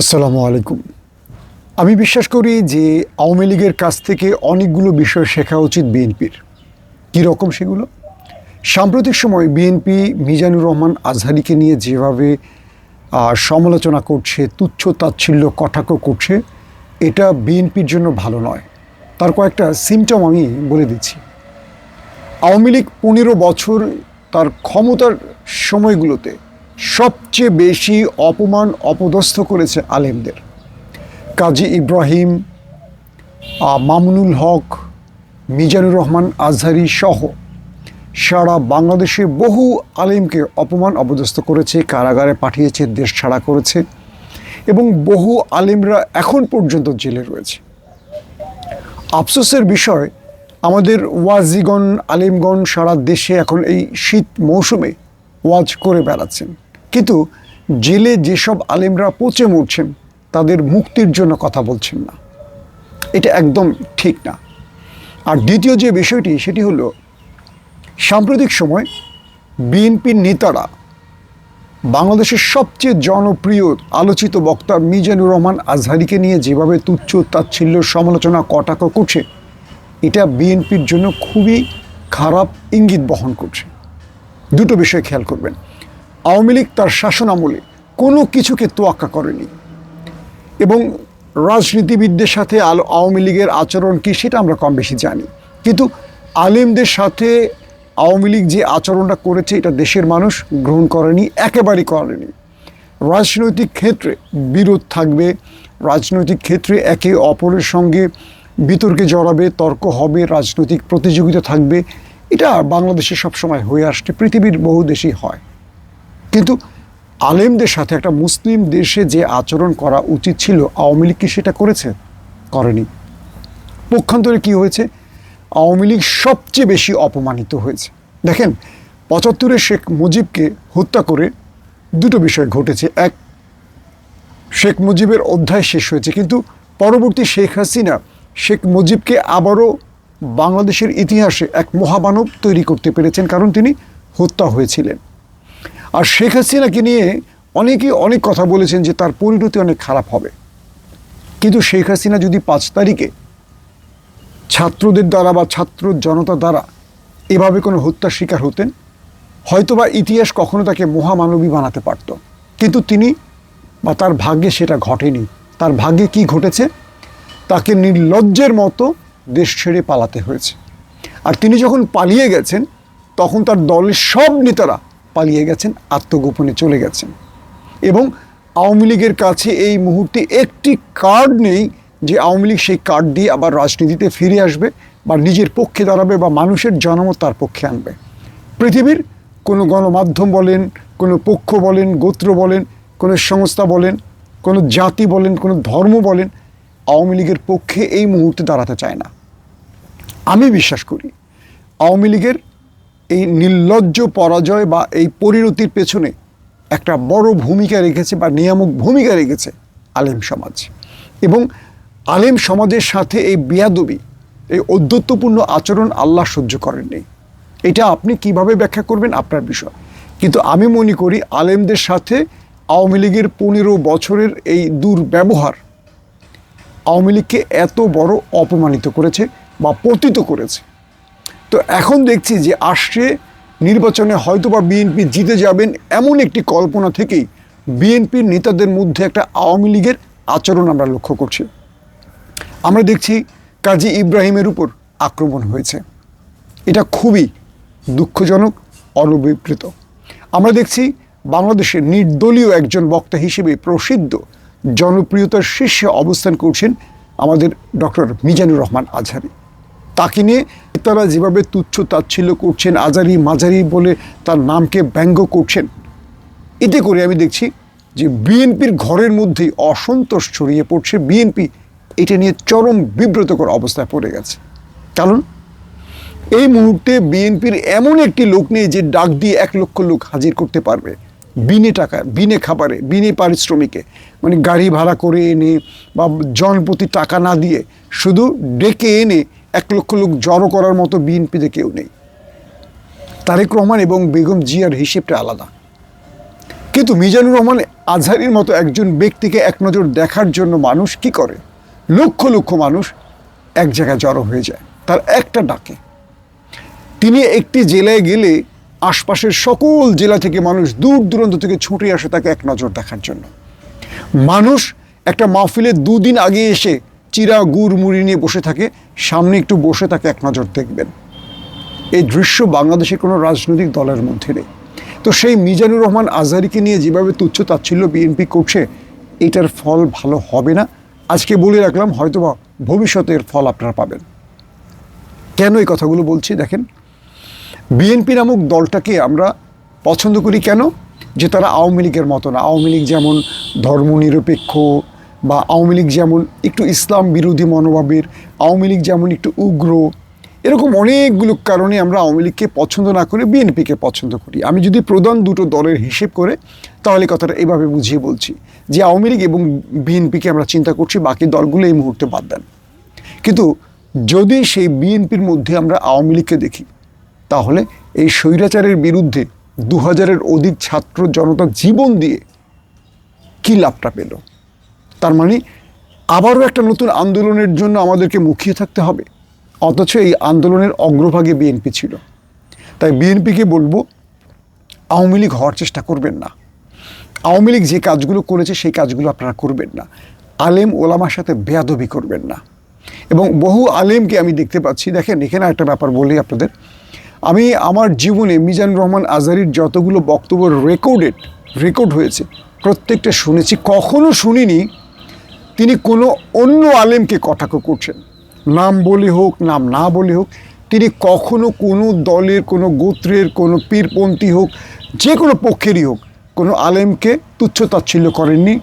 আসসালামু আলাইকুম। আমি বিশ্বাস করি যে আওয়ামী লীগের কাছ থেকে অনেকগুলো বিষয় শেখা উচিত বিএনপির। কী রকম সেগুলো? সাম্প্রতিক সময় বিএনপি মিজানুর রহমান আজহারিকে নিয়ে যেভাবে সমালোচনা করছে, তুচ্ছ তাচ্ছিল্য কটাক্ষ করছে, এটা বিএনপির জন্য ভালো নয়। তার কয়েকটা সিমটম আমি বলে দিচ্ছি। আওয়ামী লীগ পনেরো বছর তার ক্ষমতার সময়গুলোতে সবচেয়ে বেশি অপমান অপদস্থ করেছে আলেমদের। কাজী ইব্রাহিম মামুনুল হক, মিজানুর রহমান আজহারি সহ সারা বাংলাদেশে বহু আলেমকে অপমান অপদস্থ করেছে, কারাগারে পাঠিয়েছে, দেশ ছাড়া করেছে এবং বহু আলেমরা এখন পর্যন্ত জেলে রয়েছে। আফসোসের বিষয়, আমাদের ওয়াজিগণ, আলিমগণ সারা দেশে এখন এই শীত মৌসুমে ওয়াজ করে বেড়াচ্ছেন। কিন্তু জেলে যেসব আলেমরা পচে মরছেন, তাদের মুক্তির জন্য কথা বলছেন না। এটা একদম ঠিক না। আর দ্বিতীয় যে বিষয়টি, সেটি হলো, সাম্প্রতিক সময় বিএনপির নেতারা বাংলাদেশের সবচেয়ে জনপ্রিয় আলোচিত বক্তা মিজানুর রহমান আজহারিকে নিয়ে যেভাবে তুচ্ছ তাচ্ছিল্য সমালোচনা কটাক্ষ করছে, এটা বিএনপির জন্য খুবই খারাপ ইঙ্গিত বহন করছে। দুটো বিষয় খেয়াল করবেন। আওয়ামী লীগ তার শাসন আমলে কোনো কিছুকে তোয়াক্কা করেনি। এবং রাজনীতিবিদদের সাথে আলো আওয়ামী লীগের আচরণ কী সেটা আমরা কম বেশি জানি। কিন্তু আলেমদের সাথে আওয়ামী লীগ যে আচরণটা করেছে, এটা দেশের মানুষ গ্রহণ করেনি, একেবারেই করেনি। রাজনৈতিক ক্ষেত্রে বিরোধ থাকবে, রাজনৈতিক ক্ষেত্রে একে অপরের সঙ্গে বিতর্কে জড়াবে, তর্ক হবে, রাজনৈতিক প্রতিযোগিতা থাকবে। এটা বাংলাদেশে সবসময় হয়ে আসছে, পৃথিবীর বহু দেশেই হয়। কিন্তু আলেমদের সাথে একটা মুসলিম দেশে যে আচরণ করা উচিত ছিল, আওয়ামী লীগ কি সেটা করেছে? করেনি। পক্ষান্তরে কি হয়েছে? আওয়ামী লীগ সবচেয়ে বেশি অপমানিত হয়েছে। দেখেন পঁচাত্তরে শেখ মুজিবকে হত্যা করে দুটো বিষয় ঘটেছে। এক, শেখ মুজিবের অধ্যায় শেষ হয়েছে, কিন্তু পরবর্তী শেখ হাসিনা শেখ মুজিবকে আবারও বাংলাদেশের ইতিহাসে এক মহামানব তৈরি করতে পেরেছেন, কারণ তিনি হত্যা হয়েছিলেন। আর শেখ হাসিনাকে নিয়ে অনেকেই অনেক কথা বলেছেন যে তার পরিণতি অনেক খারাপ হবে। কিন্তু শেখ হাসিনা যদি পাঁচ তারিখে ছাত্রদের দ্বারা বা ছাত্র জনতা দ্বারা এভাবে কোনো হত্যার শিকার হতেন, হয়তোবা ইতিহাস কখনো তাকে মহামানবী বানাতে পারত। কিন্তু তিনি বা তার ভাগ্যে সেটা ঘটেনি। তার ভাগ্যে কি ঘটেছে? তাকে নির্লজ্জের মতো দেশ ছেড়ে পালাতে হয়েছে। আর তিনি যখন পালিয়ে গেছেন, তখন তার দলের সব নেতারা পালিয়ে গেছেন, আত্মগোপনে চলে গেছেন। এবং আওয়ামী লীগের কাছে এই মুহূর্তে একটি কার্ড নেই যে আওয়ামী লীগ সেই কার্ড দিয়ে আবার রাজনীতিতে ফিরে আসবে বা নিজের পক্ষে দাঁড়াবে বা মানুষের জনমত তার পক্ষে আনবে। পৃথিবীর কোনো গণমাধ্যম বলেন, কোনো পক্ষ বলেন, গোত্র বলেন, কোনো সংস্থা বলেন, কোনো জাতি বলেন, কোনো ধর্ম বলেন, আওয়ামী লীগের পক্ষে এই মুহূর্তে দাঁড়াতে চায় না। আমি বিশ্বাস করি, আওয়ামী লীগের এই নির্লজ্জ পরাজয় বা এই পরিণতির পেছনে একটা বড় ভূমিকা রেখেছে বা নিয়ামক ভূমিকা রেখেছে আলেম সমাজ। এবং আলেম সমাজের সাথে এই বিয়াদবি, এই ঔদ্ধত্যপূর্ণ আচরণ আল্লাহ সহ্য করেননি। এটা আপনি কীভাবে ব্যাখ্যা করবেন? আপনার বিষয়। কিন্তু আমি মনে করি আলেমদের সাথে আওয়ামী লীগের পনেরো বছরের এই দুর্ব্যবহার আওয়ামী লীগকে এত বড় অপমানিত করেছে বা পতিত করেছে। তো এখন দেখছি যে আসছে নির্বাচনে হয়তো বা বিএনপি জিতে যাবেন এমন একটি কল্পনা থেকেই বিএনপির নেতাদের মধ্যে একটা আওয়ামী লীগের আচরণ আমরা লক্ষ্য করছি। আমরা দেখছি কাজী ইব্রাহিমের উপর আক্রমণ হয়েছে। এটা খুবই দুঃখজনক, অনভিপ্রেত। আমরা দেখছি বাংলাদেশের নির্দলীয় একজন বক্তা হিসেবে প্রসিদ্ধ, জনপ্রিয়তার শীর্ষে অবস্থান করছেন আমাদের ডক্টর মিজানুর রহমান আজহারি। তাকে নিয়ে তারা যেভাবে তুচ্ছ তাচ্ছিল্য করছেন, আজারি মাঝারি বলে তার নামকে ব্যঙ্গ করছেন, এতে করে আমি দেখছি যে বিএনপির ঘরের মধ্যেই অসন্তোষ ছড়িয়ে পড়ছে। বিএনপি এটা নিয়ে চরম বিব্রতকর অবস্থায় পড়ে গেছে। কারণ এই মুহূর্তে বিএনপির এমন একটি লোক নেই যে ডাক দিয়ে এক লক্ষ লোক হাজির করতে পারবে। বিনে টাকা, বিনে খাবারে, বিনে পারিশ্রমিকে মানে গাড়ি ভাড়া করে এনে বা জনপ্রতি টাকা না দিয়ে শুধু ডেকে এনে এক লক্ষ লোক জড়ো করার মতো বিএনপিতে কেউ নেই। তারেক রহমান এবং বেগম জিয়ার হিসেবটা আলাদা। কিন্তু মিজানুর রহমান আজহারির মতো একজন ব্যক্তিকে এক নজর দেখার জন্য মানুষ কি করে? লক্ষ লক্ষ মানুষ এক জায়গায় জড়ো হয়ে যায়, তার একটা ডাকে। তিনি একটি জেলায় গেলে আশপাশের সকল জেলা থেকে মানুষ দূর দূরান্ত থেকে ছুটে আসে তাকে এক নজর দেখার জন্য। মানুষ একটা মাহফিলের দুদিন আগে এসে চিরা গুড় মুড়ি নিয়ে বসে থাকে, সামনে একটু বসে তাকে এক নজর দেখবেন। এই দৃশ্য বাংলাদেশের কোনো রাজনৈতিক দলের মধ্যে নেই। তো সেই মিজানুর রহমান আজহারিকে নিয়ে যেভাবে তুচ্ছ তাচ্ছিল্য বিএনপি করছে, এটার ফল ভালো হবে না। আজকে বলে রাখলাম, হয়তোবা ভবিষ্যতের ফল আপনারা পাবেন। কেন এই কথাগুলো বলছি দেখেন, বিএনপি নামক দলটাকে আমরা পছন্দ করি কেন? যে তারা আওয়ামী লীগের মতো না। আওয়ামী লীগ যেমন ধর্মনিরপেক্ষ বা আওয়ামী লীগ যেমন একটু ইসলাম বিরোধী মনোভাবের, আওয়ামী লীগ যেমন একটু উগ্র, এরকম অনেকগুলো কারণে আমরা আওয়ামী লীগকে পছন্দ না করে বিএনপিকে পছন্দ করি। আমি যদি প্রধান দুটো দলের হিসেব করে, তাহলে কথাটা এভাবে বুঝিয়ে বলছি যে আওয়ামী লীগ এবং বিএনপিকে আমরা চিন্তা করছি, বাকি দলগুলো এই মুহূর্তে বাদ দেন। কিন্তু যদি সেই বিএনপির মধ্যে আমরা আওয়ামী লীগকে দেখি, তাহলে এই স্বৈরাচারের বিরুদ্ধে দু হাজারের অধিক ছাত্র জনতা জীবন দিয়ে কী লাভটা পেল? তার মানে আবারও একটা নতুন আন্দোলনের জন্য আমাদেরকে মুখিয়ে থাকতে হবে। অথচ এই আন্দোলনের অগ্রভাগে বিএনপি ছিল। তাই বিএনপিকে বলব, আওয়ামী লীগ হওয়ার চেষ্টা করবেন না। আওয়ামী লীগ যে কাজগুলো করেছে, সেই কাজগুলো আপনারা করবেন না। আলেম ওলামার সাথে বেয়াদবি করবেন না। এবং বহু আলেমকে আমি দেখতে পাচ্ছি। দেখেন, এখানে একটা ব্যাপার বলি আপনাদের। আমি আমার জীবনে মিজানুর রহমান আজারির যতগুলো বক্তব্য রেকর্ডেড, রেকর্ড হয়েছে, প্রত্যেকটা শুনেছি। কখনো শুনিনি তিনি কোনো অন্য আলেমকে কটাক্ষ করছেন। নাম বলে হোক, নাম না বলে হোক, তিনি কখনো কোনো দলের, কোনো গোত্রের, কোনো পীরপন্থী হোক, যে কোনো পক্ষেরই হোক, কোনো আলেমকে তুচ্ছতাচ্ছিল্য করেননি,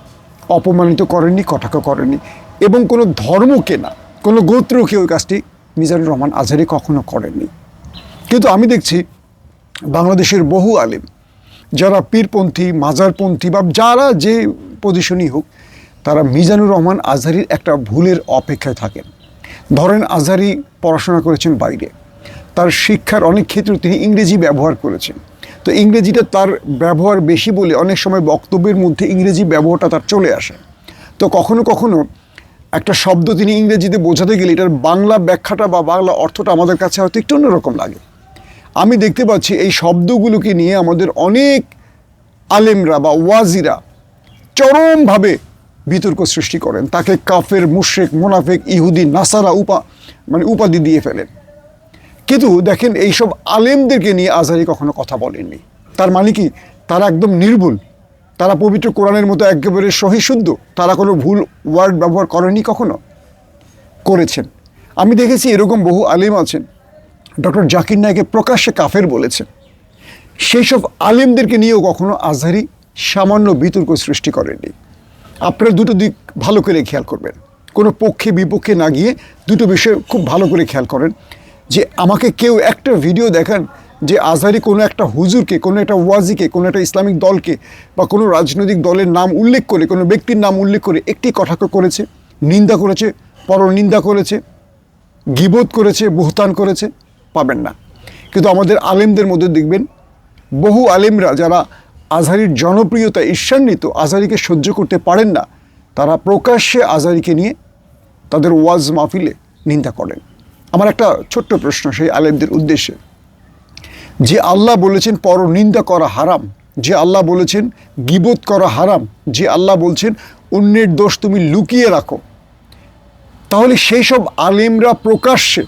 অপমানিত করেননি কটাক্ষ করেননি। এবং কোনো ধর্মকে না, কোনো গোত্রকে ওই কাজটি মিজানুর রহমান আজহারি কখনো করেননি। কিন্তু আমি দেখছি বাংলাদেশের বহু আলেম, যারা পীরপন্থী, মাজারপন্থী বা যারা যে পজিশনই হোক তারা মিজানুর রহমান আজহারির একটা ভুলের অপেক্ষায় থাকেন। ধরেন আজহারি পড়াশোনা করেছেন বাইরে। তার শিক্ষার অনেক ক্ষেত্রে তিনি ইংরেজি ব্যবহার করেছেন। তো ইংরেজিটা তার ব্যবহার বেশি বলে অনেক সময় বক্তব্যের মধ্যে ইংরেজি ব্যবহারটা তার চলে আসে। তো কখনো কখনো একটা শব্দ তিনি ইংরেজিতে বোঝাতে গেলে এটার বাংলা ব্যাখ্যাটা বা বাংলা অর্থটা আমাদের কাছে হয়তো একটু অন্যরকম লাগে। আমি দেখতে পাচ্ছি এই শব্দগুলোকে নিয়ে আমাদের অনেক আলেমরা বা ওয়াজিরা চরমভাবে বিতর্ক সৃষ্টি করেন। তাকে কাফের মুশেক মোনাফেক, ইহুদি, নাসারা উপা মানে উপাধি দিয়ে ফেলেন। কিন্তু দেখেন, এইসব আলেমদেরকে নিয়ে আজহারি কখনো কথা বলেননি। তার মানে কি? তারা একদম নির্ভুল। তারা পবিত্র কোরআনের মতো একেবারে সহিশুদ্ধ। তারা কোনো ভুল ওয়ার্ড ব্যবহার করেনি কখনো? করেছেন। আমি দেখেছি এরকম বহু আলেম আছেন। ডক্টর জাকির নায়কে প্রকাশ্যে কাফের বলেছেন। সেই সব আলেমদেরকে নিয়েও কখনো আজহারি সামান্য বিতর্ক সৃষ্টি করেননি। আপনারা দুটো দিক ভালো করে খেয়াল করবেন। কোনো পক্ষে বিপক্ষে না গিয়ে দুটো বিষয় খুব ভালো করে খেয়াল করেন। যে আমাকে কেউ একটা ভিডিও দেখান যে আজহারি কোনো একটা হুজুরকে, কোনো একটা ওয়াজিকে, কোনো একটা ইসলামিক দলকে বা কোনো রাজনৈতিক দলের নাম উল্লেখ করে, কোনো ব্যক্তির নাম উল্লেখ করে একটি কটাক্ষ করেছে, নিন্দা করেছে, পরনিন্দা করেছে, গিবোধ করেছে, বুহতান করেছে, পাবেন না। কিন্তু আমাদের আলেমদের মধ্যে দেখবেন, বহু আলেমরা যারা আজহারির জনপ্রিয়তা ঈর্ষান্বিত আজহারিকে সহ্য করতে পারেন না। তারা প্রকাশ্যে আজহারিকে নিয়ে তাদের ওয়াজ মাহফিলে নিন্দা করেন। আমার একটা ছোট্ট প্রশ্ন সেই আলেমদের উদ্দেশ্যে। যে আল্লাহ বলেছেন পর নিন্দা করা হারাম। যে আল্লাহ বলেছেন গিবোধ করা হারাম। যে আল্লাহ বলছেন, অন্যের দোষ তুমি লুকিয়ে রাখো। তাহলে সেই সব আলেমরা প্রকাশ্যে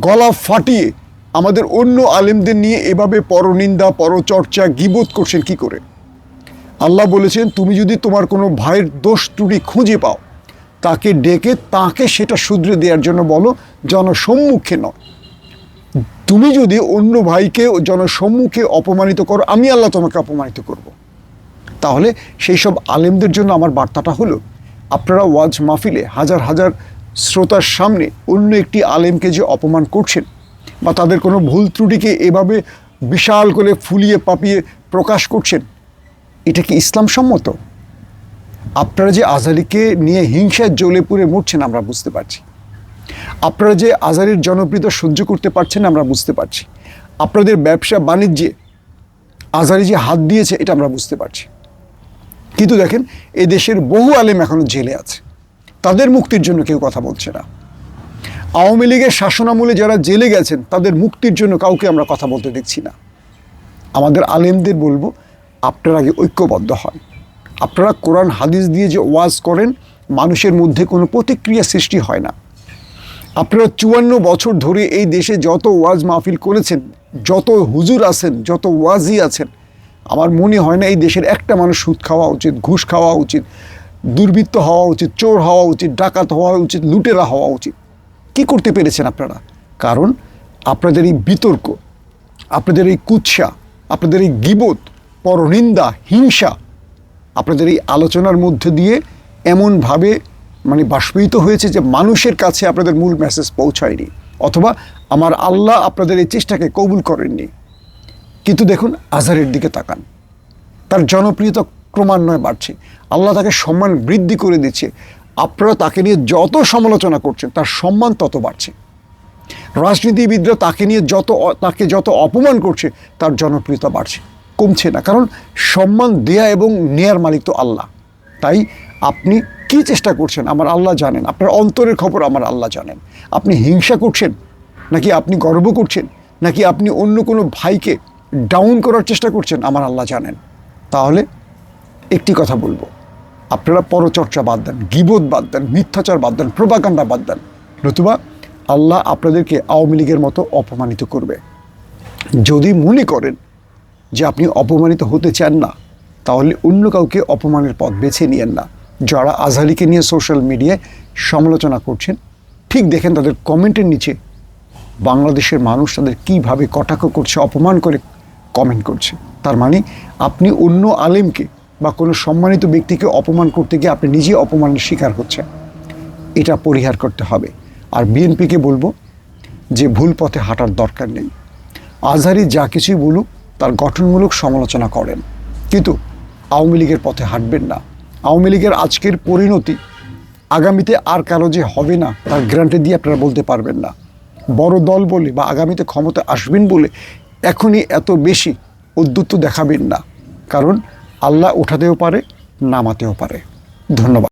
গলা ফাটিয়ে আমাদের অন্য আলেমদের নিয়ে এভাবে পরনিন্দা, পরচর্চা গিবোধ করছেন কি করে আল্লাহ বলেছেন, তুমি যদি তোমার কোনো ভাইয়ের দোষ ত্রুটি খুঁজে পাও, তাকে ডেকে তাকে সেটা শুধরে দেওয়ার জন্য বলো, জনসম্মুখে নয় তুমি যদি অন্য ভাইকে জনসম্মুখে অপমানিত করো, আমি আল্লাহ তোমাকে অপমানিত করব। তাহলে সেই সব আলেমদের জন্য আমার বার্তাটা হলো, আপনারা ওয়াজ মাহফিলে হাজার হাজার শ্রোতার সামনে অন্য একটি আলেমকে যে অপমান করছেন বা তাদের কোনো ভুল ত্রুটিকে এভাবে বিশাল করে ফুলিয়ে পাপিয়ে প্রকাশ করছেন? এটা কি ইসলাম সম্মত? আপনারা যে আজারিকে নিয়ে হিংসায় জ্বলে পুড়ে মরছেন আমরা বুঝতে পারছি। আপনারা যে আজারির জনপ্রিয়তা সহ্য করতে পারছেন আমরা বুঝতে পারছি। আপনাদের ব্যবসা বাণিজ্যে আজারি যে হাত দিয়েছে, এটা আমরা বুঝতে পারছি। কিন্তু দেখেন এই দেশের বহু আলেম এখনও জেলে আছে। তাদের মুক্তির জন্য কেউ কথা বলছে না। আওয়ামী লীগের শাসনামূলে যারা জেলে গেছেন, তাদের মুক্তির জন্য কাউকে আমরা কথা বলতে দেখছি না। আমাদের আলেমদের বলব, আপনারা আগে ঐক্যবদ্ধ হন। আপনারা কোরআন, হাদিস দিয়ে যে ওয়াজ করেন, মানুষের মধ্যে কোনো প্রতিক্রিয়া সৃষ্টি হয় না। আপনারা চুয়ান্ন বছর ধরে এই দেশে যত ওয়াজ মাহফিল করেছেন, যত হুজুর আছেন, যত ওয়াজি আছেন, আমার মনে হয় না এই দেশের একটা মানুষ সুদ খাওয়া উচিত, ঘুষ খাওয়া উচিত, দুর্বৃত্ত হওয়া উচিত, চোর হওয়া উচিত, ডাকাত হওয়া উচিত, লুটেরা হওয়া উচিত। কি করতে পেরেছেন আপনারা? কারণ আপনাদের এই বিতর্ক, আপনাদের এই কুৎসা, আপনাদের এই গিবত, পরনিন্দা, হিংসা, আপনাদের এই আলোচনার মধ্যে দিয়ে এমনভাবে মানে বাষ্পীত হয়েছে যে মানুষের কাছে আপনাদের মূল মেসেজ পৌঁছায়নি। অথবা আমার আল্লাহ আপনাদের এই চেষ্টাকে কবুল করেননি। কিন্তু দেখুন আজহারের দিকে তাকান। তার জনপ্রিয়তা ক্রমান্বয়ে বাড়ছে। আল্লাহ তাকে সম্মান বৃদ্ধি করে দিচ্ছে। আপনারা তাকে নিয়ে যত সমালোচনা করছেন, তার সম্মান তত বাড়ছে। রাজনীতিবিদরা তাকে নিয়ে যত তাকে যত অপমান করছে, তার জনপ্রিয়তা বাড়ছে, কমছে না। কারণ সম্মান দেয়া এবং নেয়ার মালিক তো আল্লাহ। তাই আপনি কি চেষ্টা করছেন? আমার আল্লাহ জানেন। আপনার অন্তরের খবর আমার আল্লাহ জানেন। আপনি হিংসা করছেন? নাকি আপনি গর্ব করছেন? নাকি আপনি অন্য কোনো ভাইকে ডাউন করার চেষ্টা করছেন? আমার আল্লাহ জানেন। তাহলে একটি কথা বলব। আপনারা পরচর্চা বাদ দেন গিবোধ বাদ দেন, মিথ্যাচার বাদ দেন প্রবাকাণ্ডা বাদ দেন। নতুবা আল্লাহ আপনাদেরকে আওয়ামী লীগের মতো অপমানিত করবে। যদি মনে করেন যে আপনি অপমানিত হতে চান না, তাহলে অন্য কাউকে অপমানের পথ বেছে নিয়েন না। যারা আজহারিকে নিয়ে সোশ্যাল মিডিয়ায় সমালোচনা করছেন, ঠিক দেখেন তাদের কমেন্টের নিচে বাংলাদেশের মানুষ তাদের কীভাবে কটাক্ষ করছে, অপমান করে কমেন্ট করছে। তার মানে আপনি অন্য আলেমকে বা কোনো সম্মানিত ব্যক্তিকে অপমান করতে গিয়ে আপনি নিজে অপমানের শিকার হচ্ছেন, এটা পরিহার করতে হবে। আর বিএনপিকে বলব যে ভুল পথে হাঁটার দরকার নেই। আজহারি যা কিছুই বলুক, তার গঠনমূলক সমালোচনা করেন। কিন্তু আওয়ামী লীগের পথে হাঁটবেন না। আওয়ামী লীগের আজকের পরিণতি আগামীতে আর কারও যে হবে না, তার গ্যারান্টি দিয়ে আপনারা বলতে পারবেন না। বড় দল বলে বা আগামীতে ক্ষমতা আসবেন বলে এখনই এত বেশি উদ্যুত্ত দেখাবেন না। কারণ আল্লাহ উঠাতেও পারে নামাতেও পারে। ধন্যবাদ।